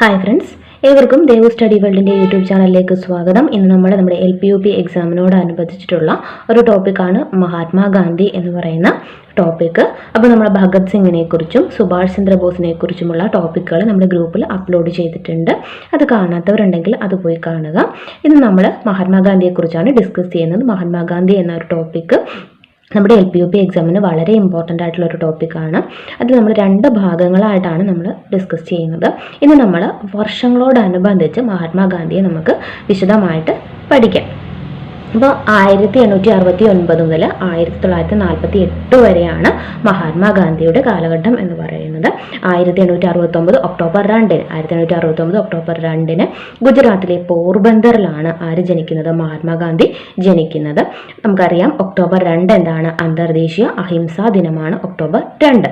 Hi friends ഏവർക്കും Devu study വേൾഡിന്റെ YouTube ചാനലിലേക്ക് സ്വാഗതം. ഇന്ന് നമ്മൾ നമ്മുടെ എൽ പി യു പി എക്സാമിനോടനുബന്ധിച്ചിട്ടുള്ള ഒരു ടോപ്പിക്കാണ് മഹാത്മാഗാന്ധി എന്ന് പറയുന്ന ടോപ്പിക്ക് അപ്പോൾ നമ്മൾ ഭഗത് സിംഗിനെ കുറിച്ചും സുഭാഷ് ചന്ദ്രബോസിനെ കുറിച്ചുമുള്ള ടോപ്പിക്കുകൾ നമ്മുടെ ഗ്രൂപ്പിൽ അപ്ലോഡ് ചെയ്തിട്ടുണ്ട്. അത് കാണാത്തവരുണ്ടെങ്കിൽ അത് പോയി കാണുക. ഇന്ന് നമ്മൾ മഹാത്മാഗാന്ധിയെക്കുറിച്ചാണ് ഡിസ്കസ് ചെയ്യുന്നത്. മഹാത്മാഗാന്ധി എന്ന ഒരു ടോപ്പിക്ക് നമ്മുടെ എൽ പി യു പി എക്സാമിന് വളരെ ഇമ്പോർട്ടന്റ് ആയിട്ടുള്ള ഒരു ടോപ്പിക്കാണ് അത് നമ്മൾ രണ്ട് ഭാഗങ്ങളായിട്ടാണ് നമ്മൾ ഡിസ്കസ് ചെയ്യുന്നത്. ഇന്ന് നമ്മൾ വർഷങ്ങളോടനുബന്ധിച്ച് മഹാത്മാഗാന്ധിയെ നമുക്ക് വിശദമായിട്ട് പഠിക്കാം. അപ്പോൾ ആയിരത്തി എണ്ണൂറ്റി അറുപത്തി ഒൻപത് മുതൽ ആയിരത്തി തൊള്ളായിരത്തി നാൽപ്പത്തി എട്ട് വരെയാണ് മഹാത്മാഗാന്ധിയുടെ കാലഘട്ടം എന്ന് പറയുന്നത്. ആയിരത്തി എണ്ണൂറ്റി അറുപത്തൊമ്പത് ഒക്ടോബർ രണ്ടിന് ആയിരത്തി എണ്ണൂറ്റി അറുപത്തൊമ്പത് ഒക്ടോബർ രണ്ടിന് ഗുജറാത്തിലെ പോർബന്ദറിലാണ് ആര് ജനിക്കുന്നത്? മഹാത്മാഗാന്ധി ജനിക്കുന്നത്. നമുക്കറിയാം ഒക്ടോബർ രണ്ട് എന്താണ് അന്തർദേശീയ അഹിംസാ ദിനമാണ് ഒക്ടോബർ രണ്ട്.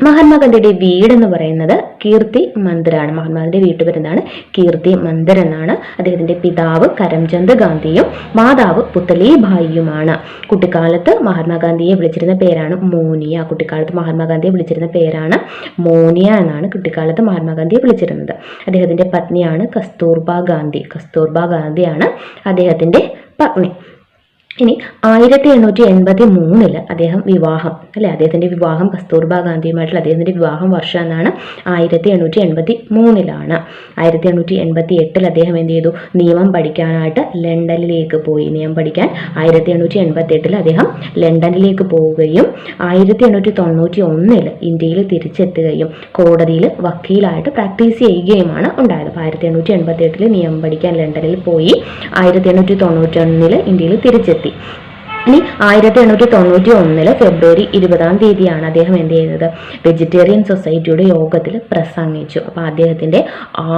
മഹാത്മാഗാന്ധിയുടെ വീട് എന്ന് പറയുന്നത് കീർത്തി മന്ദിറാണ് മഹാത്മാഗാന്ധിയുടെ വീട്ടുപേരെന്താണ് കീർത്തി മന്ദിർ എന്നാണ്. അദ്ദേഹത്തിന്റെ പിതാവ് കരംചന്ദ് ഗാന്ധിയും മാതാവ് പുത്തലിഭായിയുമാണ് കുട്ടിക്കാലത്ത് മഹാത്മാഗാന്ധിയെ വിളിച്ചിരുന്ന പേരാണ് മോനിയ. കുട്ടിക്കാലത്ത് മഹാത്മാഗാന്ധിയെ വിളിച്ചിരുന്ന പേരാണ് മോനിയ എന്നാണ് കുട്ടിക്കാലത്ത് മഹാത്മാഗാന്ധിയെ വിളിച്ചിരുന്നത്. അദ്ദേഹത്തിന്റെ പത്നിയാണ് കസ്തൂർബ ഗാന്ധി. കസ്തൂർബ ഗാന്ധിയാണ് അദ്ദേഹത്തിന്റെ പത്നി. ഇനി ആയിരത്തി എണ്ണൂറ്റി എൺപത്തി മൂന്നിൽ അദ്ദേഹം വിവാഹം അല്ലെ? അദ്ദേഹത്തിന്റെ വിവാഹം കസ്തൂർബ ഗാന്ധിയുമായിട്ടുള്ള അദ്ദേഹത്തിന്റെ വിവാഹം വർഷം എന്നാണ് ആയിരത്തി എണ്ണൂറ്റി എൺപത്തി മൂന്നിലാണ് ആയിരത്തി എണ്ണൂറ്റി എൺപത്തി എട്ടിൽ അദ്ദേഹം എന്ത് ചെയ്തു? നിയമം പഠിക്കാനായിട്ട് ലണ്ടനിലേക്ക് പോയി. നിയമം പഠിക്കാൻ ആയിരത്തി എണ്ണൂറ്റി എൺപത്തി എട്ടിൽ അദ്ദേഹം ലണ്ടനിലേക്ക് പോവുകയും ആയിരത്തി എണ്ണൂറ്റി തൊണ്ണൂറ്റി ഒന്നിൽ ഇന്ത്യയിൽ തിരിച്ചെത്തുകയും കോടതിയിൽ വക്കീലായിട്ട് പ്രാക്ടീസ് ചെയ്യുകയുമാണ് ഉണ്ടായത്. അപ്പോൾ ആയിരത്തി എണ്ണൂറ്റി എൺപത്തി എട്ടിൽ നിയമം പഠിക്കാൻ ലണ്ടനിൽ പോയി. ആയിരത്തി എണ്ണൂറ്റി തൊണ്ണൂറ്റി ഒന്നിൽ ഇന്ത്യയിൽ തിരിച്ചെത്തി. ti. ഇനി ആയിരത്തി എണ്ണൂറ്റി തൊണ്ണൂറ്റി ഒന്നിൽ ഫെബ്രുവരി ഇരുപതാം തീയതിയാണ് അദ്ദേഹം എന്ത് ചെയ്തത്? വെജിറ്റേറിയൻ സൊസൈറ്റിയുടെ യോഗത്തിൽ പ്രസംഗിച്ചു. അപ്പോൾ അദ്ദേഹത്തിന്റെ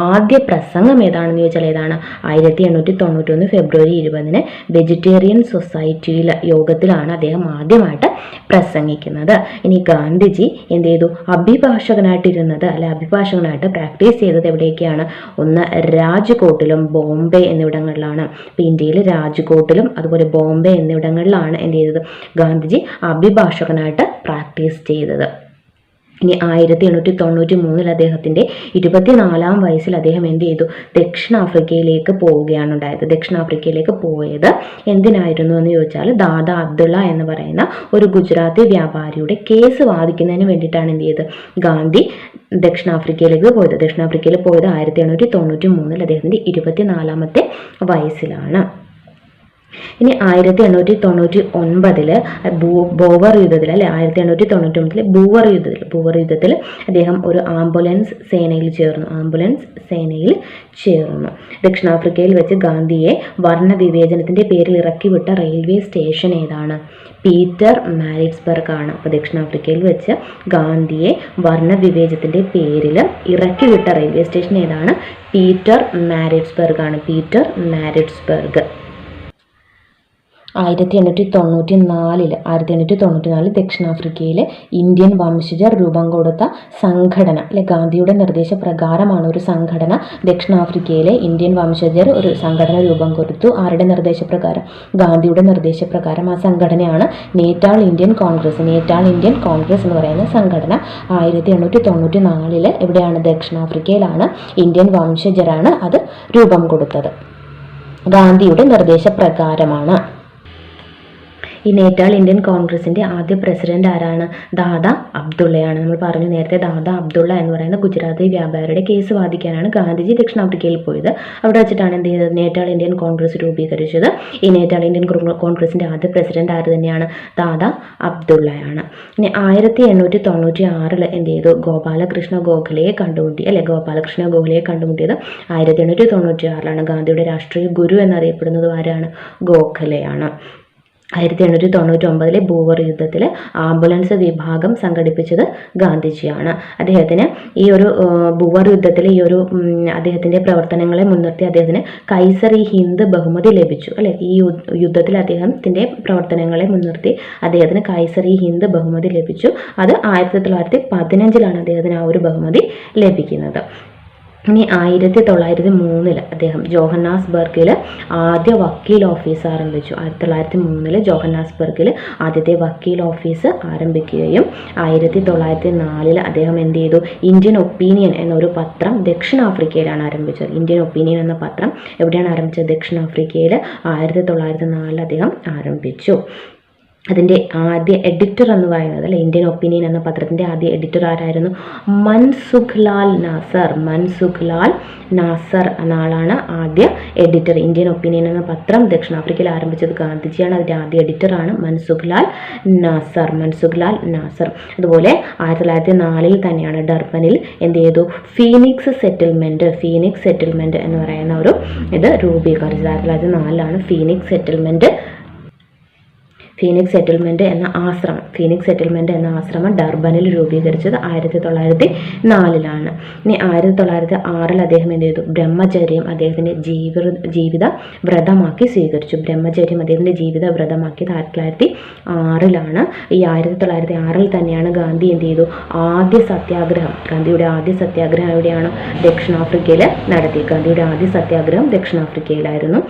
ആദ്യ പ്രസംഗം ഏതാണെന്ന് ചോദിച്ചാൽ ഏതാണ്? ആയിരത്തി എണ്ണൂറ്റി തൊണ്ണൂറ്റി ഒന്ന് ഫെബ്രുവരി ഇരുപതിന് വെജിറ്റേറിയൻ സൊസൈറ്റിയിൽ യോഗത്തിലാണ് അദ്ദേഹം ആദ്യമായിട്ട് പ്രസംഗിക്കുന്നത്. ഇനി ഗാന്ധിജി എന്ത് ചെയ്തു? അഭിഭാഷകനായിട്ടിരുന്നത് അല്ലെ അഭിഭാഷകനായിട്ട് പ്രാക്ടീസ് ചെയ്തത് എവിടെയൊക്കെയാണ്? ഒന്ന് രാജ്കോട്ടിലും ബോംബെ എന്നിവിടങ്ങളിലാണ്. ഇപ്പം ഇന്ത്യയിൽ രാജ്കോട്ടിലും അതുപോലെ ബോംബെ എന്നിവിടങ്ങളിലാണ് എന്ത് ചെയ്തത് ഗാന്ധിജി അഭിഭാഷകനായിട്ട് പ്രാക്ടീസ് ചെയ്തത്. ഇനി ആയിരത്തി എണ്ണൂറ്റി തൊണ്ണൂറ്റി മൂന്നിൽ അദ്ദേഹത്തിന്റെ ഇരുപത്തിനാലാം വയസ്സിൽ അദ്ദേഹം എന്ത് ചെയ്തു? ദക്ഷിണാഫ്രിക്കയിലേക്ക് പോവുകയാണ് ഉണ്ടായത്. ദക്ഷിണാഫ്രിക്കയിലേക്ക് പോയത് എന്തിനായിരുന്നു എന്ന് ചോദിച്ചാൽ ദാദാ അബ്ദുള്ള എന്ന് പറയുന്ന ഒരു ഗുജറാത്തി വ്യാപാരിയുടെ കേസ് വാദിക്കുന്നതിന് വേണ്ടിയിട്ടാണ് എന്ത് ചെയ്തത്? ഗാന്ധി ദക്ഷിണാഫ്രിക്കയിലേക്ക് പോയത്. ദക്ഷിണാഫ്രിക്കയിൽ പോയത് ആയിരത്തി എണ്ണൂറ്റി തൊണ്ണൂറ്റി മൂന്നിൽ അദ്ദേഹത്തിന്റെ ഇരുപത്തിനാലാമത്തെ വയസ്സിലാണ്. ഇനി ആയിരത്തി എണ്ണൂറ്റി തൊണ്ണൂറ്റി ഒൻപതിൽ ബോവർ യുദ്ധത്തിൽ അല്ലെ? ആയിരത്തി എണ്ണൂറ്റി തൊണ്ണൂറ്റി ഒൻപതിൽ ബൂവർ യുദ്ധത്തിൽ ബൂവർ യുദ്ധത്തിൽ അദ്ദേഹം ഒരു ആംബുലൻസ് സേനയിൽ ചേർന്നു ആംബുലൻസ് സേനയിൽ ചേർന്നു. ദക്ഷിണാഫ്രിക്കയിൽ വെച്ച് ഗാന്ധിയെ വർണ വിവേചനത്തിന്റെ പേരിൽ ഇറക്കിവിട്ട റെയിൽവേ സ്റ്റേഷൻ ഏതാണ്? പീറ്റർ മാരിറ്റ്സ്ബർഗ് ആണ് അപ്പോൾ ദക്ഷിണാഫ്രിക്കയിൽ വെച്ച് ഗാന്ധിയെ വർണ വിവേചനത്തിന്റെ പേരിൽ ഇറക്കിവിട്ട റെയിൽവേ സ്റ്റേഷൻ ഏതാണ്? പീറ്റർ മാരിറ്റ്സ്ബർഗ് ആണ് പീറ്റർ മാരിറ്റ്സ്ബർഗ്. ആയിരത്തി എണ്ണൂറ്റി തൊണ്ണൂറ്റി നാലിൽ ആയിരത്തി എണ്ണൂറ്റി തൊണ്ണൂറ്റി നാലിൽ ദക്ഷിണാഫ്രിക്കയിലെ ഇന്ത്യൻ വംശജർ രൂപം കൊടുത്ത സംഘടന അല്ലെ ഗാന്ധിയുടെ നിർദ്ദേശപ്രകാരമാണ് ഒരു സംഘടന ദക്ഷിണാഫ്രിക്കയിലെ ഇന്ത്യൻ വംശജർ ഒരു സംഘടന രൂപം കൊടുത്തു. ആരുടെ നിർദ്ദേശപ്രകാരം? ഗാന്ധിയുടെ നിർദ്ദേശപ്രകാരം ആ സംഘടനയാണ് Natal Indian Congress. Natal Indian Congress എന്ന് പറയുന്ന സംഘടന ആയിരത്തി എണ്ണൂറ്റി തൊണ്ണൂറ്റി നാലിൽ എവിടെയാണ്? ദക്ഷിണാഫ്രിക്കയിലാണ് ഇന്ത്യൻ വംശജരാണ് അത് രൂപം കൊടുത്തത്. ഗാന്ധിയുടെ നിർദ്ദേശപ്രകാരമാണ്. ഈ നേറ്റാൾ ഇന്ത്യൻ കോൺഗ്രസിന്റെ ആദ്യ പ്രസിഡന്റ് ആരാണ്? ദാദ അബ്ദുള്ളയാണ്. നമ്മൾ പറഞ്ഞു നേരത്തെ ദാദ അബ്ദുള്ള എന്ന് പറയുന്ന ഗുജറാത്തി വ്യാപാരിയുടെ കേസ് വാദിക്കാനാണ് ഗാന്ധിജി ദക്ഷിണാഫ്രിക്കയിൽ പോയത്. അവിടെ വെച്ചിട്ടാണ് എന്ത് ചെയ്തത്? നേറ്റാൾ ഇന്ത്യൻ കോൺഗ്രസ് രൂപീകരിച്ചത്. ഈ നേറ്റാൾ ഇന്ത്യൻ കോൺഗ്രസിന്റെ ആദ്യ പ്രസിഡന്റ് ആര് തന്നെയാണ്? ദാദ അബ്ദുള്ളയാണ്. ഇനി ആയിരത്തി എണ്ണൂറ്റി തൊണ്ണൂറ്റി ആറിൽ എന്ത് ചെയ്തു? ഗോപാലകൃഷ്ണ ഗോഖലയെ കണ്ടുമുട്ടി അല്ലെ? ഗോപാലകൃഷ്ണ ഗോഖലയെ കണ്ടുമുട്ടിയത് ആയിരത്തി എണ്ണൂറ്റി തൊണ്ണൂറ്റി ആറിലാണ് ഗാന്ധിയുടെ രാഷ്ട്രീയ ഗുരു എന്നറിയപ്പെടുന്നത് ആരാണ്? ഗോഖലെയാണ്. ആയിരത്തി എണ്ണൂറ്റി തൊണ്ണൂറ്റി ഒമ്പതിലെ ബൂവർ യുദ്ധത്തിൽ ആംബുലൻസ് വിഭാഗം സംഘടിപ്പിച്ചത് ഗാന്ധിജിയാണ്. അദ്ദേഹത്തിന് ഈ ഒരു ബൂവർ യുദ്ധത്തിൽ ഈ ഒരു അദ്ദേഹത്തിന്റെ പ്രവർത്തനങ്ങളെ മുൻനിർത്തി അദ്ദേഹത്തിന് കൈസർ ഈ ഹിന്ദ് ബഹുമതി ലഭിച്ചു. അല്ലെ? ഈ യുദ്ധത്തിൽ അദ്ദേഹത്തിന്റെ പ്രവർത്തനങ്ങളെ മുൻനിർത്തി അദ്ദേഹത്തിന് കൈസർ ഈ ഹിന്ദ് ബഹുമതി ലഭിച്ചു. അത് ആയിരത്തി തൊള്ളായിരത്തി പതിനഞ്ചിലാണ് അദ്ദേഹത്തിന് ആ ഒരു ബഹുമതി ലഭിക്കുന്നത്. ഇനി ആയിരത്തി തൊള്ളായിരത്തി മൂന്നിൽ അദ്ദേഹം ജോഹന്നാസ്ബർഗിൽ ആദ്യ വക്കീൽ ഓഫീസ് ആരംഭിച്ചു. ആയിരത്തി തൊള്ളായിരത്തി മൂന്നിൽ ജോഹന്നാസ്ബർഗിൽ ആദ്യത്തെ വക്കീൽ ഓഫീസ് ആരംഭിക്കുകയും ആയിരത്തി തൊള്ളായിരത്തി നാലിൽ അദ്ദേഹം എന്ത് ചെയ്തു? ഇന്ത്യൻ ഒപ്പീനിയൻ എന്നൊരു പത്രം ദക്ഷിണാഫ്രിക്കയിലാണ് ആരംഭിച്ചത്. ഇന്ത്യൻ ഒപ്പീനിയൻ എന്ന പത്രം എവിടെയാണ് ആരംഭിച്ചത്? ദക്ഷിണാഫ്രിക്കയിൽ ആയിരത്തി തൊള്ളായിരത്തി നാലിൽ അദ്ദേഹം ആരംഭിച്ചു. അതിന്റെ ആദ്യ എഡിറ്റർ എന്ന് പറയുന്നത് അല്ലെ ഇന്ത്യൻ ഒപ്പീനിയൻ എന്ന പത്രത്തിന്റെ ആദ്യ എഡിറ്റർ ആരായിരുന്നു? മൻസുഖ് ലാൽ നാസർ. മൻസുഖ് ലാൽ നാസർ എന്ന ആളാണ് ആദ്യ എഡിറ്റർ ഇന്ത്യൻ ഒപ്പീനിയൻ എന്ന പത്രം ദക്ഷിണാഫ്രിക്കയിൽ ആരംഭിച്ചത് ഗാന്ധിജിയാണ്. അതിന്റെ ആദ്യ എഡിറ്ററാണ് മൻസുഖ് ലാൽ നാസർ. മൻസുഖ് ലാൽ നാസർ. അതുപോലെ ആയിരത്തി തൊള്ളായിരത്തി നാലിൽ തന്നെയാണ് ഡർബനിൽ എന്ത് ചെയ്തു? ഫീനിക്സ് സെറ്റിൽമെന്റ് ഫീനിക്സ് സെറ്റിൽമെന്റ് എന്ന് പറയുന്ന ഒരു ഇത് രൂപീകരിച്ചത്. ആയിരത്തി തൊള്ളായിരത്തി നാലിലാണ് ഫീനിക്സ് സെറ്റിൽമെന്റ് ഫീനിക്സ് സെറ്റിൽമെന്റ് എന്ന ആശ്രമം. ഫീനിക്സ് സെറ്റിൽമെന്റ് എന്ന ആശ്രമം ഡർബനിൽ രൂപീകരിച്ചത് ആയിരത്തി തൊള്ളായിരത്തി നാലിലാണ് ഇനി ആയിരത്തി തൊള്ളായിരത്തി ആറിൽ അദ്ദേഹം എന്ത് ചെയ്തു? ബ്രഹ്മചര്യം അദ്ദേഹത്തിന്റെ ജീവിത ജീവിത വ്രതമാക്കി സ്വീകരിച്ചു. ബ്രഹ്മചര്യം അദ്ദേഹത്തിന്റെ ജീവിത വ്രതമാക്കിയത് ആയിരത്തി തൊള്ളായിരത്തി ആറിലാണ് ഈ ആയിരത്തി തൊള്ളായിരത്തി ആറിൽ തന്നെയാണ് ഗാന്ധി എന്ത് ചെയ്തു? ആദ്യ സത്യാഗ്രഹം. ഗാന്ധിയുടെ ആദ്യ സത്യാഗ്രഹം എവിടെയാണ്? ദക്ഷിണാഫ്രിക്കയിൽ നടത്തി. ഗാന്ധിയുടെ ആദ്യ സത്യാഗ്രഹം ദക്ഷിണാഫ്രിക്കയിലായിരുന്നു.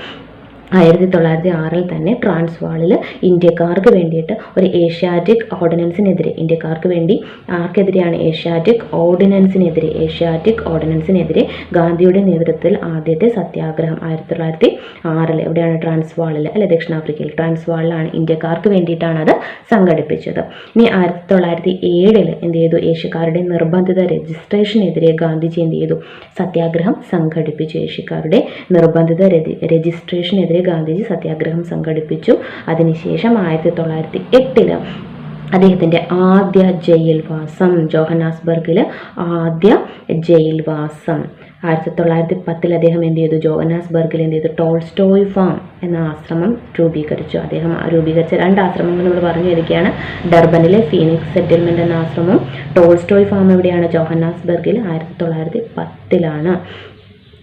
ആയിരത്തി തൊള്ളായിരത്തി ആറിൽ തന്നെ ട്രാൻസ്വാളിൽ ഇന്ത്യക്കാർക്ക് വേണ്ടിയിട്ട് ഒരു ഏഷ്യാറ്റിക് ഓർഡിനൻസിനെതിരെ ഇന്ത്യക്കാർക്ക് വേണ്ടി ആർക്കെതിരെയാണ് ഏഷ്യാറ്റിക് ഓർഡിനൻസിനെതിരെ ഏഷ്യാറ്റിക് ഓർഡിനൻസിനെതിരെ ഗാന്ധിയുടെ നേതൃത്വത്തിൽ ആദ്യത്തെ സത്യാഗ്രഹം ആയിരത്തി തൊള്ളായിരത്തി ആറിൽ എവിടെയാണ് ട്രാൻസ്വാളിൽ അല്ലെ ദക്ഷിണാഫ്രിക്കയിൽ ട്രാൻസ്വാളിലാണ് ഇന്ത്യക്കാർക്ക് വേണ്ടിയിട്ടാണ് അത് സംഘടിപ്പിച്ചത്. ഇനി ആയിരത്തി തൊള്ളായിരത്തി ഏഴിൽ എന്ത് ചെയ്തു? ഏഷ്യക്കാരുടെ നിർബന്ധിത രജിസ്ട്രേഷനെതിരെ ഗാന്ധിജി എന്ത് ചെയ്തു? സത്യാഗ്രഹം സംഘടിപ്പിച്ചു. ഏഷ്യക്കാരുടെ നിർബന്ധിത രജിസ്ട്രേഷനെതിരെ ഗാന്ധിജി സത്യാഗ്രഹം സംഘടിപ്പിച്ചു. അതിനുശേഷം ആയിരത്തി തൊള്ളായിരത്തി എട്ടിൽ അദ്ദേഹത്തിന്റെ ആദ്യ ജയിൽവാസം ജോഹനാസ്ബർഗിൽ ആദ്യ ജയിൽവാസം ആയിരത്തി തൊള്ളായിരത്തി പത്തിൽ അദ്ദേഹം എന്ത് ചെയ്തു? ജോഹനാസ്ബർഗിൽ എന്ത് ചെയ്തു? ടോൾസ്റ്റോയ് ഫാം എന്ന ആശ്രമം രൂപീകരിച്ചു. അദ്ദേഹം രൂപീകരിച്ച രണ്ട് ആശ്രമങ്ങൾ നമ്മൾ പറഞ്ഞു ഇരിക്കുകയാണ് ഡർബനിലെ ഫീനിക്സ് സെറ്റിൽമെന്റ് എന്ന ആശ്രമം ടോൾസ്റ്റോയ് ഫാം എവിടെയാണ്? ജോഹന്നാസ്ബർഗിൽ ആയിരത്തി തൊള്ളായിരത്തി പത്തിലാണ്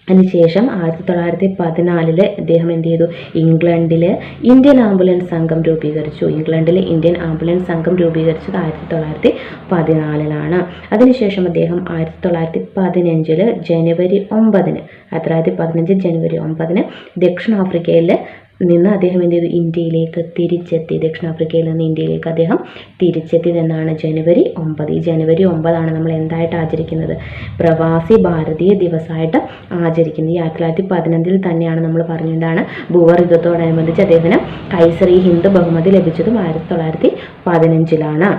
അതിനുശേഷം ആയിരത്തി തൊള്ളായിരത്തി പതിനാലിൽ അദ്ദേഹം എന്ത് ചെയ്തു? ഇംഗ്ലണ്ടിൽ ഇന്ത്യൻ ആംബുലൻസ് സംഘം രൂപീകരിച്ചു. ഇംഗ്ലണ്ടിൽ ഇന്ത്യൻ ആംബുലൻസ് സംഘം രൂപീകരിച്ചത് ആയിരത്തി തൊള്ളായിരത്തി പതിനാലിലാണ് അതിനുശേഷം അദ്ദേഹം ആയിരത്തി തൊള്ളായിരത്തി പതിനഞ്ചിൽ ജനുവരി ഒമ്പതിന് ആയിരത്തി തൊള്ളായിരത്തി പതിനഞ്ച് ജനുവരി ഒമ്പതിന് ദക്ഷിണാഫ്രിക്കയിലെ നിന്ന് അദ്ദേഹം എന്ത് ചെയ്തു? ഇന്ത്യയിലേക്ക് തിരിച്ചെത്തി. ദക്ഷിണാഫ്രിക്കയിൽ നിന്ന് ഇന്ത്യയിലേക്ക് അദ്ദേഹം തിരിച്ചെത്തിയതെന്നാണ് ജനുവരി ഒമ്പത്. ഈ ജനുവരി ഒമ്പതാണ് നമ്മൾ എന്തായിട്ട് ആചരിക്കുന്നത്? പ്രവാസി ഭാരതീയ ദിവസമായിട്ട് ആചരിക്കുന്നത്. ഈ ആയിരത്തി തൊള്ളായിരത്തി പതിനഞ്ചിൽ തന്നെയാണ് നമ്മൾ പറഞ്ഞതാണ് ഭൂവർഗത്തോടനുബന്ധിച്ച് അദ്ദേഹത്തിന് കൈസറി ഹിന്ദു ബഹുമതി ലഭിച്ചതും ആയിരത്തി തൊള്ളായിരത്തി പതിനഞ്ചിലാണ്.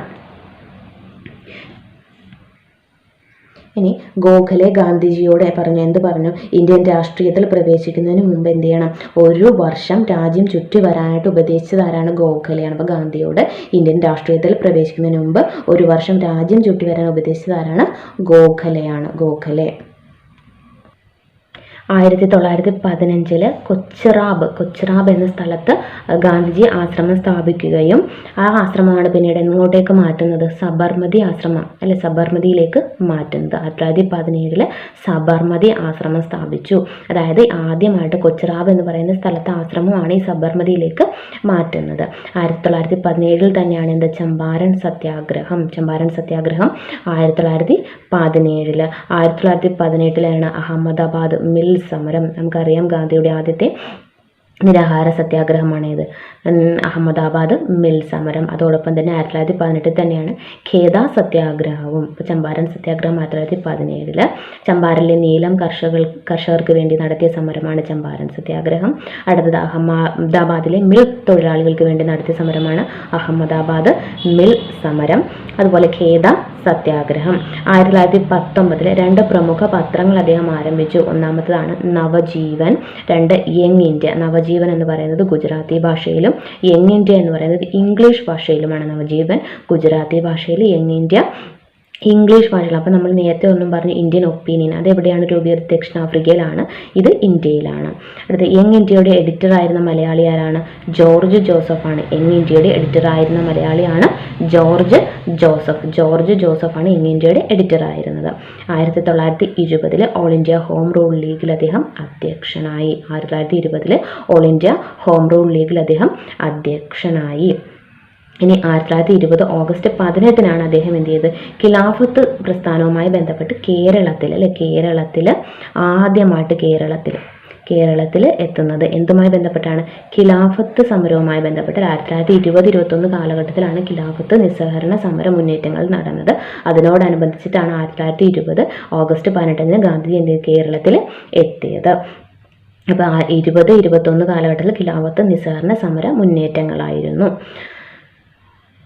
ഇനി ഗോഖലെ ഗാന്ധിജിയോടെ പറഞ്ഞു എന്ത് പറഞ്ഞു? ഇന്ത്യൻ രാഷ്ട്രീയത്തിൽ പ്രവേശിക്കുന്നതിന് മുമ്പ് എന്ത് ചെയ്യണം? ഒരു വർഷം രാജ്യം ചുറ്റി വരാനായിട്ട് ഉപദേശിച്ചതാരാണ് ഗോഖലെയാണ്. അപ്പോൾ ഗാന്ധിയോട് ഇന്ത്യൻ രാഷ്ട്രീയത്തിൽ പ്രവേശിക്കുന്നതിന് മുമ്പ് ഒരു വർഷം രാജ്യം ചുറ്റി വരാൻ ഉപദേശിച്ചതാരാണ് ഗോഖലെയാണ്. ഗോഖലെ. ആയിരത്തി തൊള്ളായിരത്തി പതിനഞ്ചിൽ കൊച്ചിറാബ് കൊച്ചിറാബ് എന്ന സ്ഥലത്ത് ഗാന്ധിജി ആശ്രമം സ്ഥാപിക്കുകയും ആ ആശ്രമമാണ് പിന്നീട് എങ്ങോട്ടേക്ക് മാറ്റുന്നത്? സബർമതി ആശ്രമം അല്ലെ സബർമതിയിലേക്ക് മാറ്റുന്നത്. ആയിരത്തി തൊള്ളായിരത്തി പതിനേഴിൽ സബർമതി ആശ്രമം സ്ഥാപിച്ചു. അതായത് ആദ്യമായിട്ട് കൊച്ചിറാബ് എന്ന് പറയുന്ന സ്ഥലത്തെ ആശ്രമമാണ് ഈ സബർമതിയിലേക്ക് മാറ്റുന്നത്. ആയിരത്തി തൊള്ളായിരത്തി പതിനേഴിൽ തന്നെയാണ് എന്ത്? ചമ്പാരൻ സത്യാഗ്രഹം ചമ്പാരൻ സത്യാഗ്രഹം ആയിരത്തി തൊള്ളായിരത്തി പതിനേഴിൽ ആയിരത്തി തൊള്ളായിരത്തി പതിനെട്ടിലാണ് അഹമ്മദാബാദ് മിൽ സമരം നമുക്കറിയാം ഗാന്ധിയുടെ ആദ്യത്തെ നിരാഹാര സത്യാഗ്രഹമാണിത്. അഹമ്മദാബാദ് മിൽ സമരം. അതോടൊപ്പം തന്നെ ആയിരത്തി തൊള്ളായിരത്തി പതിനെട്ടിൽ തന്നെയാണ് ഖേദ സത്യാഗ്രഹവും. ഇപ്പോൾ ചമ്പാരൻ സത്യാഗ്രഹം ആയിരത്തി തൊള്ളായിരത്തി പതിനേഴിൽ ചമ്പാരനിലെ നീലം കർഷകർ കർഷകർക്ക് വേണ്ടി നടത്തിയ സമരമാണ് ചമ്പാരൻ സത്യാഗ്രഹം. അടുത്തത് അഹമ്മദാബാദിലെ മിൽ തൊഴിലാളികൾക്ക് വേണ്ടി നടത്തിയ സമരമാണ് അഹമ്മദാബാദ് മിൽ സമരം. അതുപോലെ ഖേദ സത്യാഗ്രഹം. ആയിരത്തി തൊള്ളായിരത്തി പത്തൊമ്പതിൽ രണ്ട് പ്രമുഖ പത്രങ്ങൾ അദ്ദേഹം ആരംഭിച്ചു. ഒന്നാമത്തതാണ് നവജീവൻ രണ്ട് യങ് ഇന്ത്യ. നവജീവൻ എന്ന് പറയുന്നത് ഗുജറാത്തി ഭാഷയിലും യങ് ഇന്ത്യ എന്ന് പറയുന്നത് ഇംഗ്ലീഷ് ഭാഷയിലുമാണ് നവജീവൻ. ഗുജറാത്തി ഭാഷയിൽ യങ് ഇന്ത്യ ഇംഗ്ലീഷ് ഭാഷകൾ. അപ്പോൾ നമ്മൾ നേരത്തെ ഒന്നും പറഞ്ഞു ഇന്ത്യൻ ഒപ്പീനിയൻ അത് എവിടെയാണ് രൂപീകരിച്ചത് ദക്ഷിണാഫ്രിക്കയിലാണ്. ഇത് ഇന്ത്യയിലാണ്. അടുത്ത യങ് ഇന്ത്യയുടെ എഡിറ്റർ ആയിരുന്ന മലയാളി ആരാണ്? ജോർജ് ആണ്. യങ് ഇന്ത്യയുടെ എഡിറ്റർ ആയിരുന്ന മലയാളിയാണ് ജോർജ് ജോസഫ്. ജോർജ് ആണ് യങ് ഇന്ത്യയുടെ എഡിറ്റർ ആയിരുന്നത്. ആയിരത്തി തൊള്ളായിരത്തി ഇരുപതിൽ ഓൾ ഇന്ത്യ ഹോം റൂൾ ലീഗിൽ അദ്ദേഹം അധ്യക്ഷനായി. ആയിരത്തി തൊള്ളായിരത്തി ഇരുപതിൽ ഓൾ ഇന്ത്യ ഹോം റൂൾ ലീഗിൽ അദ്ദേഹം അധ്യക്ഷനായി. ഇനി ആയിരത്തി തൊള്ളായിരത്തി ഇരുപത് ഓഗസ്റ്റ് പതിനെട്ടിനാണ് അദ്ദേഹം എന്ത് ചെയ്തത്? ഖിലാഫത്ത് പ്രസ്ഥാനവുമായി ബന്ധപ്പെട്ട് കേരളത്തിൽ അല്ലെ? കേരളത്തിൽ ആദ്യമായിട്ട് കേരളത്തിൽ കേരളത്തിൽ എത്തുന്നത് എന്തുമായി ബന്ധപ്പെട്ടാണ്? ഖിലാഫത്ത് സമരവുമായി ബന്ധപ്പെട്ട് ആയിരത്തി തൊള്ളായിരത്തി ഇരുപത് ഇരുപത്തൊന്ന് കാലഘട്ടത്തിലാണ് ഖിലാഫത്ത് നിസ്സഹരണ സമര മുന്നേറ്റങ്ങൾ നടന്നത്. അതിനോടനുബന്ധിച്ചിട്ടാണ് ആയിരത്തി തൊള്ളായിരത്തി ഇരുപത് ഓഗസ്റ്റ് പതിനെട്ടിന് ഗാന്ധിജി എന്ത് കേരളത്തിൽ എത്തിയത്. അപ്പോൾ ഇരുപത് ഇരുപത്തൊന്ന് കാലഘട്ടത്തിൽ ഖിലാഫത്ത് നിസ്സഹരണ സമര മുന്നേറ്റങ്ങളായിരുന്നു.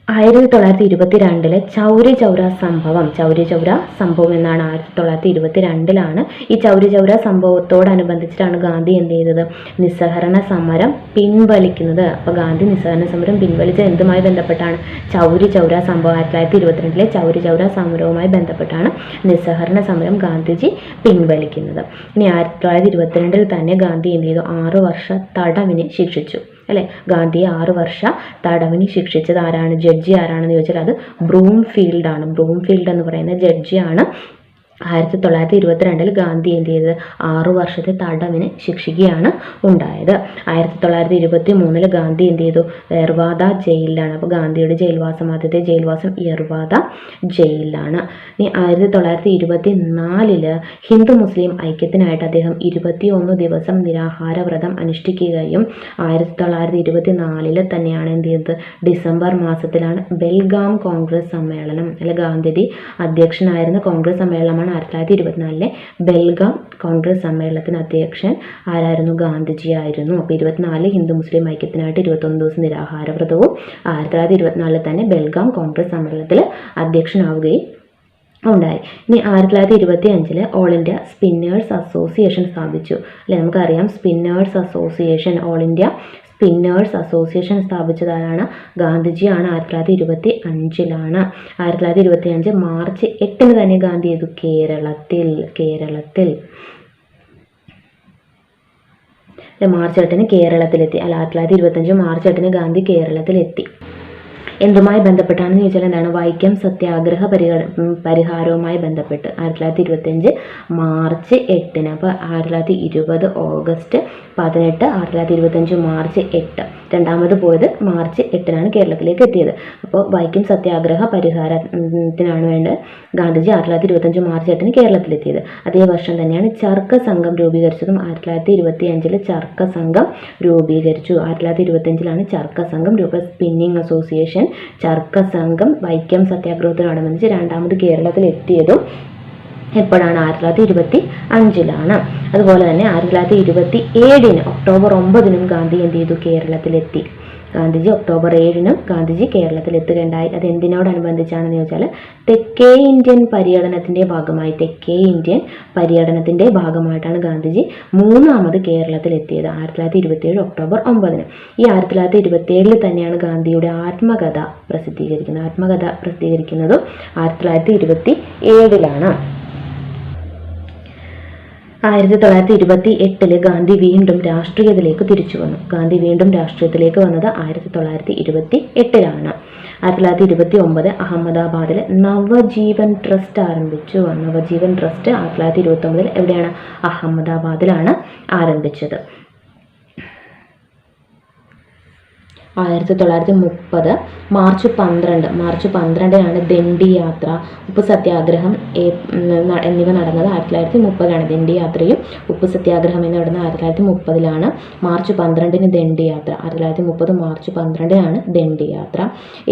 ആയിരത്തി തൊള്ളായിരത്തി ഇരുപത്തി രണ്ടിലെ ചൗരി ചൗര സംഭവം. ചൗരി ചൗര സംഭവം എന്നാണ് ആയിരത്തി തൊള്ളായിരത്തി ഇരുപത്തി രണ്ടിലാണ് ഈ ചൗരി ചൗര സംഭവത്തോടനുബന്ധിച്ചിട്ടാണ് ഗാന്ധി എന്ത് ചെയ്തത്? നിസ്സഹരണ സമരം പിൻവലിക്കുന്നത്. അപ്പോൾ ഗാന്ധി നിസ്സഹരണ സമരം പിൻവലിച്ചത് എന്തുമായി ബന്ധപ്പെട്ടാണ്? ചൗരി ചൗര സംഭവം ആയിരത്തി തൊള്ളായിരത്തി ഇരുപത്തിരണ്ടിലെ ചൗരി ചൗര സമരവുമായി ബന്ധപ്പെട്ടാണ് നിസ്സഹരണ സമരം ഗാന്ധിജി പിൻവലിക്കുന്നത്. ഇനി ആയിരത്തി തൊള്ളായിരത്തി ഇരുപത്തിരണ്ടിൽ തന്നെ ഗാന്ധി എന്ത് ചെയ്തു? ആറു വർഷ തടവിന് ശിക്ഷിച്ചു. അല്ലെ? ഗാന്ധിയെ ആറ് വർഷ തടവിന് ശിക്ഷിച്ചത് ആരാണ്? ജഡ്ജി ആരാണെന്ന് ചോദിച്ചാൽ അത് ബ്രൂംഫീൽഡ് ആണ് ബ്രൂംഫീൽഡ് എന്ന് പറയുന്ന ജഡ്ജിയാണ് ആയിരത്തി തൊള്ളായിരത്തി ഇരുപത്തിരണ്ടിൽ ഗാന്ധി എന്ത് ചെയ്തത്? ആറു വർഷത്തെ തടവിന് ശിക്ഷിക്കുകയാണ് ഉണ്ടായത്. ആയിരത്തി തൊള്ളായിരത്തി ഇരുപത്തി മൂന്നിൽ ഗാന്ധി എന്ത് ചെയ്തു? എർവാദ ജയിലിലാണ്. അപ്പോൾ ഗാന്ധിയുടെ ജയിൽവാസം ആദ്യത്തെ ജയിൽവാസം എർവാദ ജയിലിലാണ്. ഇനി ആയിരത്തി തൊള്ളായിരത്തി ഇരുപത്തി നാലിൽ ഹിന്ദു മുസ്ലിം ഐക്യത്തിനായിട്ട് അദ്ദേഹം ഇരുപത്തിയൊന്ന് ദിവസം നിരാഹാര വ്രതം അനുഷ്ഠിക്കുകയും ആയിരത്തി തൊള്ളായിരത്തി ഇരുപത്തി നാലിൽ തന്നെയാണ് എന്ത് ചെയ്തത്? ഡിസംബർ മാസത്തിലാണ് ബെൽഗാം കോൺഗ്രസ് സമ്മേളനം. അല്ലെ ഗാന്ധിജി? അധ്യക്ഷനായിരുന്ന കോൺഗ്രസ് സമ്മേളനമാണ് ആയിരത്തി തൊള്ളായിരത്തി ഇരുപത്തിനാലിലെ ബെൽഗാം കോൺഗ്രസ് സമ്മേളനത്തിന് അധ്യക്ഷൻ ആരായിരുന്നു ഗാന്ധിജി ആയിരുന്നു അപ്പോൾ ഇരുപത്തിനാല് ഹിന്ദു മുസ്ലിം ഐക്യത്തിനായിട്ട് ഇരുപത്തൊന്ന് ദിവസം നിരാഹാരവ്രതവും ആയിരത്തി തൊള്ളായിരത്തി ഇരുപത്തിനാലിൽ തന്നെ ബെൽഗാം കോൺഗ്രസ് സമ്മേളനത്തിൽ അധ്യക്ഷനാവുകയും ഉണ്ടായി ഇനി ആയിരത്തി തൊള്ളായിരത്തി ഇരുപത്തി അഞ്ചിൽ ഓൾ ഇന്ത്യ സ്പിന്നേഴ്സ് അസോസിയേഷൻ സ്ഥാപിച്ചു അല്ലെ നമുക്കറിയാം spinners association all India spinners association സ്ഥാപിച്ചതാരാണ് ഗാന്ധിജിയാണ് ആയിരത്തി തൊള്ളായിരത്തി ഇരുപത്തി അഞ്ചിലാണ്. ആയിരത്തി തൊള്ളായിരത്തി ഇരുപത്തി അഞ്ച് മാർച്ച് എട്ടിന് തന്നെ ഗാന്ധി ചെയ്തു കേരളത്തിൽ കേരളത്തിൽ. മാർച്ച് എട്ടിന് കേരളത്തിലെത്തി. അല്ല ആയിരത്തി തൊള്ളായിരത്തി ഇരുപത്തഞ്ച് മാർച്ച് എട്ടിന് ഗാന്ധി കേരളത്തിലെത്തി. എന്തുമായി ബന്ധപ്പെട്ടാണെന്ന് ചോദിച്ചാൽ എന്താണ്? വൈക്കം സത്യാഗ്രഹ പരിഹാര പരിഹാരവുമായി ബന്ധപ്പെട്ട്. ആയിരത്തി തൊള്ളായിരത്തി ഇരുപത്തഞ്ച് മാർച്ച് എട്ടിന്. അപ്പോൾ ആയിരത്തി തൊള്ളായിരത്തി ഇരുപത് ഓഗസ്റ്റ് പതിനെട്ട് ആയിരത്തി തൊള്ളായിരത്തി ഇരുപത്തഞ്ച് മാർച്ച് എട്ട്. രണ്ടാമത് പോയത് മാർച്ച് എട്ടിനാണ് കേരളത്തിലേക്ക് എത്തിയത്. അപ്പോൾ വൈക്കം സത്യാഗ്രഹ പരിഹാരത്തിനാണ് വേണ്ടത് ഗാന്ധിജി ആയിരത്തി തൊള്ളായിരത്തി ഇരുപത്തഞ്ച് മാർച്ച് എട്ടിന് കേരളത്തിലെത്തിയത്. അതേ വർഷം തന്നെയാണ് ചർക്ക സംഘം രൂപീകരിച്ചതും ആയിരത്തി തൊള്ളായിരത്തി ഇരുപത്തി അഞ്ചിൽ ചർക്ക സംഘം രൂപീകരിച്ചു. ആയിരത്തി തൊള്ളായിരത്തി ഇരുപത്തഞ്ചിലാണ് ചർക്ക സംഘം രൂപ സ്പിന്നിങ് അസോസിയേഷൻ ചർക്ക സംഘം വൈക്കം സത്യാഗ്രഹത്തിനോടനുബന്ധിച്ച് രണ്ടാമത് കേരളത്തിൽ എത്തിയതും എപ്പോഴാണ്? ആയിരത്തി തൊള്ളായിരത്തി ഇരുപത്തി അഞ്ചിലാണ്. അതുപോലെ തന്നെ ആയിരത്തി തൊള്ളായിരത്തി ഇരുപത്തി ഏഴിന് ഒക്ടോബർ ഒമ്പതിനും ഗാന്ധി എന്ത് ചെയ്തു? കേരളത്തിലെത്തി. ഗാന്ധിജി ഒക്ടോബർ ഏഴിനും ഗാന്ധിജി കേരളത്തിൽ എത്തുകയുണ്ടായി. അത് എന്തിനോടനുബന്ധിച്ചാണെന്ന് ചോദിച്ചാൽ തെക്കേ ഇന്ത്യൻ പര്യടനത്തിന്റെ ഭാഗമായി തെക്കേ ഇന്ത്യൻ പര്യടനത്തിന്റെ ഭാഗമായിട്ടാണ് ഗാന്ധിജി മൂന്നാമത് കേരളത്തിൽ എത്തിയത് ആയിരത്തി തൊള്ളായിരത്തി ഇരുപത്തിയേഴ് ഒക്ടോബർ ഒമ്പതിന്. ഈ ആയിരത്തി തൊള്ളായിരത്തി ഇരുപത്തിയേഴിൽ തന്നെയാണ് ഗാന്ധിയുടെ ആത്മകഥ പ്രസിദ്ധീകരിക്കുന്നത്. ആത്മകഥ പ്രസിദ്ധീകരിക്കുന്നതും ആയിരത്തി തൊള്ളായിരത്തി ഇരുപത്തി ഏഴിലാണ് ആയിരത്തി തൊള്ളായിരത്തി ഇരുപത്തി എട്ടിൽ ഗാന്ധി വീണ്ടും രാഷ്ട്രീയത്തിലേക്ക് തിരിച്ചു വന്നു. ഗാന്ധി വീണ്ടും രാഷ്ട്രീയത്തിലേക്ക് വന്നത് ആയിരത്തി തൊള്ളായിരത്തി ഇരുപത്തി എട്ടിലാണ് ആയിരത്തി തൊള്ളായിരത്തി ഇരുപത്തി ഒമ്പത് അഹമ്മദാബാദിൽ നവജീവൻ ട്രസ്റ്റ് ആരംഭിച്ചു. നവജീവൻ ട്രസ്റ്റ് ആയിരത്തി തൊള്ളായിരത്തി ഇരുപത്തി ഒമ്പതിൽ എവിടെയാണ്? അഹമ്മദാബാദിലാണ് ആരംഭിച്ചത്. ആയിരത്തി തൊള്ളായിരത്തി മുപ്പത് മാർച്ച് പന്ത്രണ്ട്. മാർച്ച് പന്ത്രണ്ടിനാണ് ദണ്ഡി യാത്ര ഉപ്പ് സത്യാഗ്രഹം എന്നിവ നടന്നത് ആയിരത്തി തൊള്ളായിരത്തി മുപ്പതിലാണ് ദണ്ഡി യാത്രയും ഉപ്പ് സത്യാഗ്രഹം എന്ന് നടന്നത് ആയിരത്തി തൊള്ളായിരത്തി മുപ്പതിലാണ് മാർച്ച് പന്ത്രണ്ടിന് ദണ്ഡി യാത്ര ആയിരത്തി തൊള്ളായിരത്തി മുപ്പത് മാർച്ച് പന്ത്രണ്ടിനാണ് ദണ്ഡി യാത്ര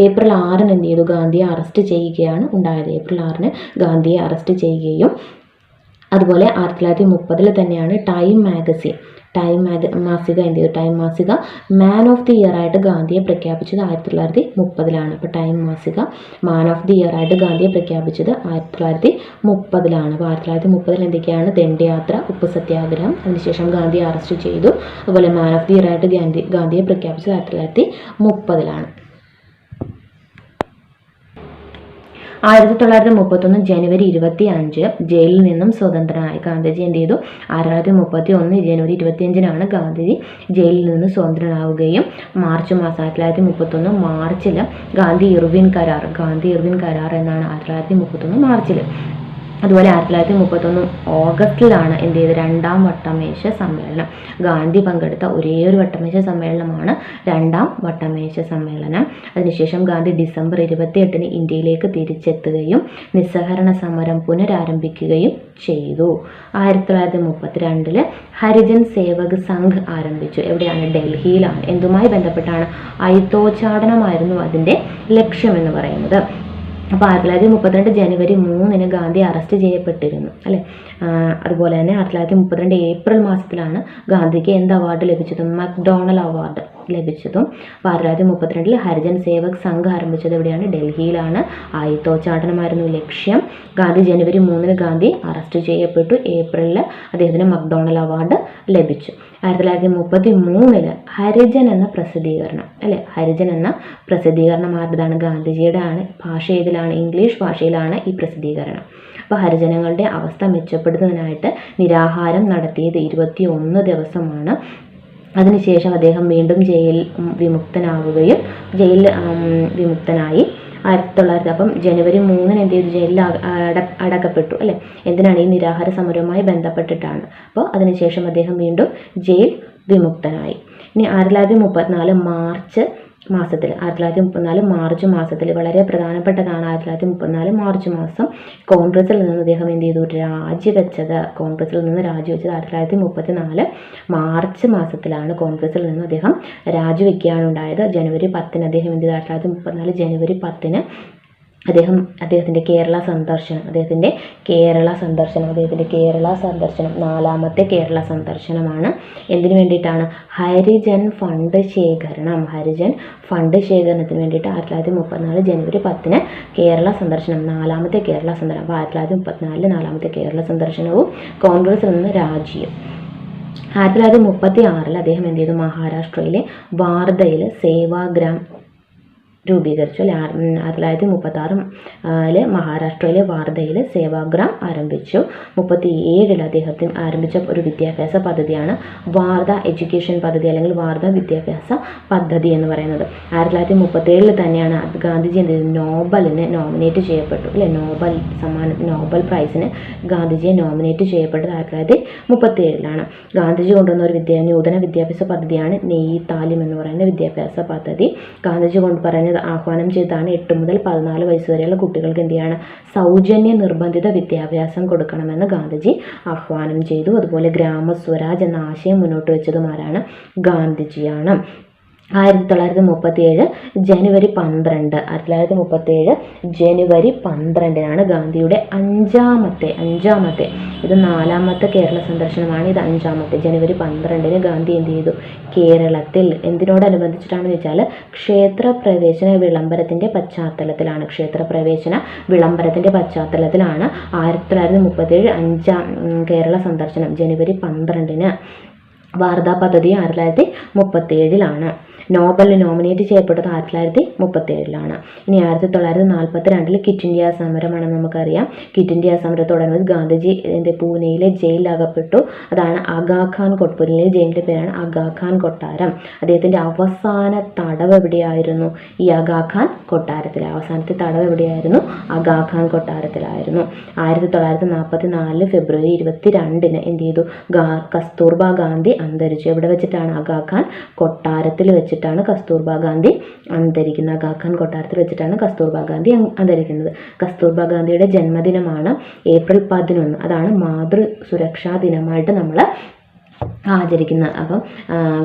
ഏപ്രിൽ ആറിന് എന്ത് ചെയ്തു? ഗാന്ധിയെ അറസ്റ്റ് ചെയ്യുകയാണ് ഉണ്ടായത്. ഏപ്രിൽ ആറിന് ഗാന്ധിയെ അറസ്റ്റ് ചെയ്യുകയും അതുപോലെ ആയിരത്തി തൊള്ളായിരത്തി മുപ്പതിൽ തന്നെയാണ് ടൈം മാഗസിൻ. ടൈം മാസിക എന്ത് ചെയ്തു? ടൈം മാസിക മാൻ ഓഫ് ദി ഇയർ ആയിട്ട് ഗാന്ധിയെ പ്രഖ്യാപിച്ചത് ആയിരത്തി തൊള്ളായിരത്തി മുപ്പതിലാണ് അപ്പോൾ ടൈം മാസിക മാൻ ഓഫ് ദി ഇയർ ആയിട്ട് ഗാന്ധിയെ പ്രഖ്യാപിച്ചത് ആയിരത്തി തൊള്ളായിരത്തി മുപ്പതിലാണ് അപ്പോൾ ആയിരത്തി തൊള്ളായിരത്തി മുപ്പതിൽ എന്തൊക്കെയാണ്? ദണ്ഡയാത്ര ഉപ്പ് സത്യാഗ്രഹം അതിനുശേഷം ഗാന്ധിയെ അറസ്റ്റ് ചെയ്തു. അതുപോലെ മാൻ ഓഫ് ദി ഇയർ ആയിട്ട് ഗാന്ധി ഗാന്ധിയെ പ്രഖ്യാപിച്ചത് ആയിരത്തി തൊള്ളായിരത്തി മുപ്പതിലാണ് ആയിരത്തി തൊള്ളായിരത്തി മുപ്പത്തൊന്ന് ജനുവരി ഇരുപത്തി അഞ്ച് ജയിലിൽ നിന്നും സ്വതന്ത്രനായി ഗാന്ധിജി എന്ത് ചെയ്തു? ആയിരത്തി തൊള്ളായിരത്തി മുപ്പത്തി ഒന്ന് ജനുവരി ഇരുപത്തിയഞ്ചിനാണ് ഗാന്ധിജി ജയിലിൽ നിന്ന് സ്വതന്ത്രനാവുകയും മാർച്ച് മാസം ആയിരത്തി തൊള്ളായിരത്തി മുപ്പത്തൊന്ന് മാർച്ചിൽ ഗാന്ധി ഇർവിൻ കരാർ ഗാന്ധി ഇർവിൻ കരാർ എന്നാണ് ആയിരത്തി തൊള്ളായിരത്തി മുപ്പത്തൊന്ന് മാർച്ചിൽ അതുപോലെ ആയിരത്തി തൊള്ളായിരത്തി മുപ്പത്തൊന്ന് ഓഗസ്റ്റിലാണ് എന്ത് ചെയ്തത്? രണ്ടാം വട്ടമേശ സമ്മേളനം. ഗാന്ധി പങ്കെടുത്ത ഒരേ ഒരു വട്ടമേശ സമ്മേളനമാണ് രണ്ടാം വട്ടമേശ സമ്മേളനം. അതിനുശേഷം ഗാന്ധി ഡിസംബർ ഇരുപത്തിയെട്ടിന് ഇന്ത്യയിലേക്ക് തിരിച്ചെത്തുകയും നിസ്സഹരണ സമരം പുനരാരംഭിക്കുകയും ചെയ്തു. ആയിരത്തി തൊള്ളായിരത്തി മുപ്പത്തിരണ്ടിൽ ഹരിജൻ സേവക് സംഘ് ആരംഭിച്ചു. എവിടെയാണ്? ഡൽഹിയിലാണ്. എന്തുമായി ബന്ധപ്പെട്ടാണ്? ഐത്തോച്ചാടനമായിരുന്നു അതിന്റെ ലക്ഷ്യം എന്ന് പറയുന്നത്. അപ്പോൾ ആയിരത്തി തൊള്ളായിരത്തി മുപ്പത്തിരണ്ട് ജനുവരി മൂന്നിന് ഗാന്ധി അറസ്റ്റ് ചെയ്യപ്പെട്ടിരുന്നു അല്ലേ? അതുപോലെ തന്നെ ആയിരത്തി തൊള്ളായിരത്തി മുപ്പത്തിരണ്ട് ഏപ്രിൽ മാസത്തിലാണ് ഗാന്ധിക്ക് എന്ത് അവാർഡ് ലഭിച്ചത്? മക്ഡോണൽ അവാർഡ് ലഭിച്ചതും അപ്പോൾ ആയിരത്തി മുപ്പത്തിരണ്ടിൽ ഹരിജൻ സേവക് സംഘം ആരംഭിച്ചത് എവിടെയാണ്? ഡൽഹിയിലാണ്. ആയുധോച്ചാടനമായിരുന്നു ലക്ഷ്യം. ഗാന്ധി ജനുവരി മൂന്നിന് ഗാന്ധി അറസ്റ്റ് ചെയ്യപ്പെട്ടു. ഏപ്രിലിൽ അദ്ദേഹത്തിന് മക്ഡോണൽ അവാർഡ് ലഭിച്ചു. ആയിരത്തി തൊള്ളായിരത്തി മുപ്പത്തി മൂന്നിൽ ഹരിജൻ എന്ന പ്രസിദ്ധീകരണം അല്ലെ? ഹരിജൻ എന്ന പ്രസിദ്ധീകരണം ആരുടേതാണ്? ഗാന്ധിജിയുടെ ആണ് ഭാഷ ഏതിലാണ്? ഇംഗ്ലീഷ് ഭാഷയിലാണ് ഈ പ്രസിദ്ധീകരണം. അപ്പോൾ ഹരിജനങ്ങളുടെ അവസ്ഥ മെച്ചപ്പെടുത്തുന്നതിനായിട്ട് നിരാഹാരം നടത്തിയത് ഇരുപത്തി ഒന്ന് ദിവസമാണ്. അതിനുശേഷം അദ്ദേഹം വീണ്ടും ജയിൽ വിമുക്തനാവുകയും ജയിൽ വിമുക്തനായി. ആയിരത്തി തൊള്ളായിരത്തി അപ്പം ജനുവരി മൂന്നിന് എന്ത് ചെയ്തു? ജയിലിൽ അടക്കപ്പെട്ടു അല്ലേ? എന്തിനാണ് ഈ നിരാഹാര സമരവുമായി ബന്ധപ്പെട്ടിട്ടാണ്. അപ്പോൾ അതിനുശേഷം അദ്ദേഹം വീണ്ടും ജയിൽ വിമുക്തനായി. ഇനി ആയിരത്തി തൊള്ളായിരത്തി മുപ്പത്തിനാല് മാർച്ച് മാസത്തിൽ. ആയിരത്തി തൊള്ളായിരത്തി മുപ്പത്തിനാല് മാർച്ച് മാസത്തിൽ വളരെ പ്രധാനപ്പെട്ടതാണ് ആയിരത്തി തൊള്ളായിരത്തി മുപ്പത്തിനാല് മാർച്ച് മാസം. കോൺഗ്രസിൽ നിന്ന് അദ്ദേഹം എന്ത് ചെയ്തു? രാജിവെച്ചത്. കോൺഗ്രസിൽ നിന്ന് രാജിവെച്ചത് ആയിരത്തി തൊള്ളായിരത്തി മുപ്പത്തിനാല് മാർച്ച് മാസത്തിലാണ് കോൺഗ്രസിൽ നിന്ന് അദ്ദേഹം രാജിവെക്കുകയാണ് ഉണ്ടായത്. ജനുവരി പത്തിന് അദ്ദേഹം എന്ത് ചെയ്തു? ആയിരത്തി തൊള്ളായിരത്തി മുപ്പത്തിനാല് ജനുവരി പത്തിന് അദ്ദേഹം അദ്ദേഹത്തിന്റെ കേരള സന്ദർശനം അദ്ദേഹത്തിന്റെ കേരള സന്ദർശനം അദ്ദേഹത്തിന്റെ കേരള സന്ദർശനം നാലാമത്തെ കേരള സന്ദർശനമാണ്. എന്തിനു വേണ്ടിയിട്ടാണ്? ഹരിജൻ ഫണ്ട് ശേഖരണം. ഹരിജൻ ഫണ്ട് ശേഖരണത്തിന് വേണ്ടിയിട്ട് ആയിരത്തി തൊള്ളായിരത്തി ജനുവരി പത്തിന് കേരള സന്ദർശനം നാലാമത്തെ കേരള സന്ദർശനം. അപ്പോൾ ആയിരത്തി തൊള്ളായിരത്തി നാലാമത്തെ കേരള സന്ദർശനവും കോൺഗ്രസിൽ നിന്ന് രാജിയും. ആയിരത്തി തൊള്ളായിരത്തി മുപ്പത്തി ആറിൽ അദ്ദേഹം എന്ത് ചെയ്തു? മഹാരാഷ്ട്രയിലെ വാർധയിൽ സേവാഗ്രാം രൂപീകരിച്ചു. അല്ലെ ആയിരത്തി തൊള്ളായിരത്തി മുപ്പത്തി ആറ് മഹാരാഷ്ട്രയിലെ വാർധയിൽ സേവാഗ്രാം ആരംഭിച്ചു. മുപ്പത്തി ഏഴിൽ അദ്ദേഹത്തിന് ആരംഭിച്ച ഒരു വിദ്യാഭ്യാസ പദ്ധതിയാണ് വാർധ എഡ്യൂക്കേഷൻ പദ്ധതി അല്ലെങ്കിൽ വാർധ വിദ്യാഭ്യാസ പദ്ധതി എന്ന് പറയുന്നത്. ആയിരത്തി തൊള്ളായിരത്തി മുപ്പത്തി ഏഴിൽ തന്നെയാണ് ഗാന്ധിജി എന്ത് നോബലിന് നോമിനേറ്റ് ചെയ്യപ്പെട്ടു. അല്ലെ നോബൽ സമ്മാന നോബൽ പ്രൈസിന് ഗാന്ധിജിയെ നോമിനേറ്റ് ചെയ്യപ്പെട്ടത് ആയിരത്തി തൊള്ളായിരത്തി മുപ്പത്തി ഏഴിലാണ് ഗാന്ധിജി കൊണ്ടുവന്ന ഒരു വിദ്യ നൂതന വിദ്യാഭ്യാസ പദ്ധതിയാണ് നെയ്യ് താലിം എന്ന് പറയുന്ന വിദ്യാഭ്യാസ പദ്ധതി. ഗാന്ധിജി കൊണ്ട് പറഞ്ഞത് ആഹ്വാനം ചെയ്താണ് എട്ട് മുതൽ പതിനാല് വയസ്സ് വരെയുള്ള കുട്ടികൾക്ക് എന്ത് ചെയ്യാണ്? സൗജന്യ നിർബന്ധിത വിദ്യാഭ്യാസം കൊടുക്കണമെന്ന് ഗാന്ധിജി ആഹ്വാനം ചെയ്തു. അതുപോലെ ഗ്രാമസ്വരാജ് എന്ന ആശയം മുന്നോട്ട് വെച്ചതുമാരാണ് ഗാന്ധിജിയാണ്. ആയിരത്തി തൊള്ളായിരത്തി മുപ്പത്തി ഏഴ് ജനുവരി പന്ത്രണ്ട്. ആയിരത്തി തൊള്ളായിരത്തി മുപ്പത്തി ഏഴ് ജനുവരി പന്ത്രണ്ടിനാണ് ഗാന്ധിയുടെ അഞ്ചാമത്തെ അഞ്ചാമത്തെ. ഇത് നാലാമത്തെ കേരള സന്ദർശനമാണ്. ഇത് അഞ്ചാമത്തെ ജനുവരി പന്ത്രണ്ടിന് ഗാന്ധി എന്ത് ചെയ്തു? കേരളത്തിൽ. എന്തിനോടനുബന്ധിച്ചിട്ടാണെന്ന് വെച്ചാൽ ക്ഷേത്ര പ്രവേശന വിളംബരത്തിന്റെ പശ്ചാത്തലത്തിലാണ്. ക്ഷേത്ര പ്രവേശന വിളംബരത്തിന്റെ പശ്ചാത്തലത്തിലാണ് ആയിരത്തി തൊള്ളായിരത്തി മുപ്പത്തി ഏഴ് അഞ്ചാം കേരള സന്ദർശനം ജനുവരി പന്ത്രണ്ടിന്. വാർത്താ പദ്ധതി ആയിരത്തി തൊള്ളായിരത്തി മുപ്പത്തേഴിലാണ് നോബലിന് നോമിനേറ്റ് ചെയ്യപ്പെട്ടത് ആയിരത്തി തൊള്ളായിരത്തി മുപ്പത്തി ഏഴിലാണ് ഇനി ആയിരത്തി തൊള്ളായിരത്തി നാൽപ്പത്തി രണ്ടിൽ കിറ്റ് ഇന്ത്യ സമരമാണെന്ന് നമുക്കറിയാം. കിറ്റ് ഇന്ത്യ സമരത്തോടനുബന്ധിച്ച് ഗാന്ധിജി എന്റെ പൂനെയിലെ ജയിലിലകപ്പെട്ടു. അതാണ് അഗാഖാൻ പൂനെയിലെ ജയിലിന്റെ പേരാണ് അഗാഖാൻ കൊട്ടാരം. അദ്ദേഹത്തിന്റെ അവസാന തടവ് എവിടെയായിരുന്നു? ഈ അഗാഖാൻ കൊട്ടാരത്തിൽ അവസാനത്തെ തടവ് എവിടെയായിരുന്നു? അഗാഖാൻ കൊട്ടാരത്തിലായിരുന്നു. ആയിരത്തി തൊള്ളായിരത്തി നാൽപ്പത്തി നാലിൽ ഫെബ്രുവരി ഇരുപത്തി രണ്ടിന് എന്ത് ചെയ്തു? കസ്തൂർബ ഗാന്ധി അന്തരിച്ചു. എവിടെ വെച്ചിട്ടാണ് അഗാഖാൻ? കൊട്ടാരത്തിൽ വെച്ചിട്ടാണ് കസ്തൂർബ ഗാന്ധി അന്തരിക്കുന്നത്. കാക്കാൻ കൊട്ടാരത്തിൽ വെച്ചിട്ടാണ് കസ്തൂർബ ഗാന്ധി അന്തരിക്കുന്നത്. കസ്തൂർബ ഗാന്ധിയുടെ ജന്മദിനമാണ് ഏപ്രിൽ പതിനൊന്ന്. അതാണ് മാതൃ സുരക്ഷാ ദിനമായിട്ട് നമ്മൾ ആചരിക്കുന്നത്. അപ്പം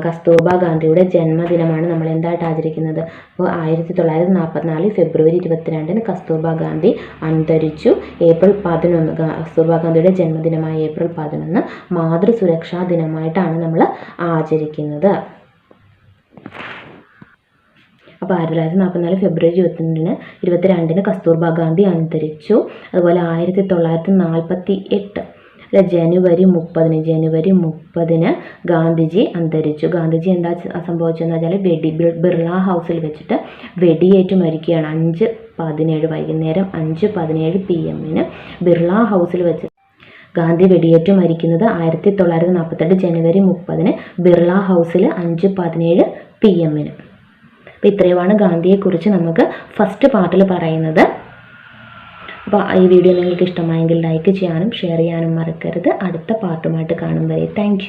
കസ്തൂർബ ഗാന്ധിയുടെ ജന്മദിനമാണ് നമ്മൾ എന്തായിട്ട് ആചരിക്കുന്നത്? അപ്പോൾ ആയിരത്തി തൊള്ളായിരത്തി നാൽപ്പത്തിനാല് ഫെബ്രുവരി ഇരുപത്തിരണ്ടിന് കസ്തൂർബ ഗാന്ധി അന്തരിച്ചു. ഏപ്രിൽ പതിനൊന്ന് കസ്തൂർബ ഗാന്ധിയുടെ ജന്മദിനമായ ഏപ്രിൽ പതിനൊന്ന് മാതൃസുരക്ഷാ ദിനമായിട്ടാണ് നമ്മൾ ആചരിക്കുന്നത്. അപ്പോൾ ആയിരത്തി തൊള്ളായിരത്തി നാൽപ്പത്തിനാല് ഫെബ്രുവരി ഇരുപത്തിരണ്ടിന് ഇരുപത്തിരണ്ടിന് കസ്തൂർബ ഗാന്ധി അന്തരിച്ചു. അതുപോലെ ആയിരത്തി തൊള്ളായിരത്തി നാൽപ്പത്തി എട്ട് അല്ല ജനുവരി മുപ്പതിന് ജനുവരി മുപ്പതിന് ഗാന്ധിജി അന്തരിച്ചു. ഗാന്ധിജി എന്താ സംഭവിച്ചതെന്ന് വെച്ചാൽ വെടി ബിർള ഹൗസിൽ വെച്ചിട്ട് വെടിയേറ്റ് മരിക്കുകയാണ്. അഞ്ച് പതിനേഴ് വൈകുന്നേരം അഞ്ച് പതിനേഴ് പി എമ്മിന് ബിർള ഹൗസിൽ വെച്ച് ഗാന്ധി വെടിയേറ്റ് മരിക്കുന്നത് ആയിരത്തി തൊള്ളായിരത്തി നാൽപ്പത്തെട്ട് ജനുവരി മുപ്പതിന് ബിർള ഹൗസിൽ അഞ്ച് പതിനേഴ് പി എമ്മിന്. അപ്പോൾ ഇത്രയുമാണ് ഗാന്ധിയെക്കുറിച്ച് നമുക്ക് ഫസ്റ്റ് പാർട്ടിൽ പറയുന്നത്. അപ്പോൾ ഈ വീഡിയോ നിങ്ങൾക്ക് ഇഷ്ടമായെങ്കിൽ ലൈക്ക് ചെയ്യാനും ഷെയർ ചെയ്യാനും മറക്കരുത്. അടുത്ത പാർട്ടുമായിട്ട് കാണും വരെ. താങ്ക്